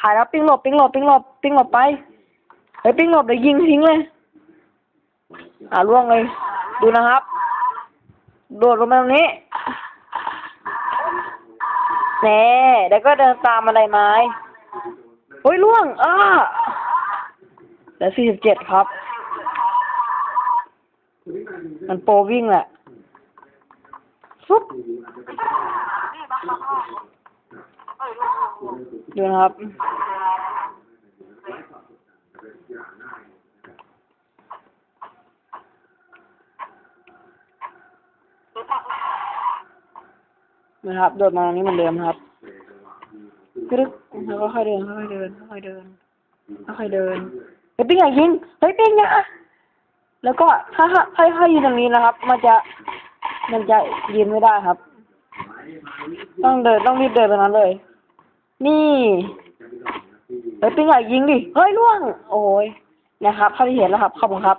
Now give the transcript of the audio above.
ถ่ายแล้วปิ้งหลบปิ้งหลบปิ้งหลบปิ้งหลบไปเฮ้ยปิ้งหลบเดี๋ยวยิงทิ้งเลย อ่าล่วงเลย ดูนะครับ โดดลงมาตรงนี้แน่เดี๋ยวก็เดินตามอะไรไม้เฮ้ยล่วงอ้าเหลือสี่สิบเจ็ดครับ มันโปรวิ่งแหละ ฟุ๊บ ดูนะครับนะครับโดดมาตรงนี้เหมือนเดิมครับกรึ๊กแล้วก็ค่อยเดินค่อยเดินค่อยเดินค่อยเดินเฮ้ยปิ้งอย่ายิงเฮ้ยปิ้งอย่าแล้วก็ถ้าถ้าถ้าถ้ายืนตรงนี้นะครับ มันจะมันจะยืนไม่ได้ครับ ต้องเดินต้องรีบเดินไปนั้นเลย นี่เฮ้ยปิ้งอย่ยิงดิ เฮ้ยล่วง โอ้ยนะครับเท่าที่เห็นแล้วครับ ขอบคุณครับ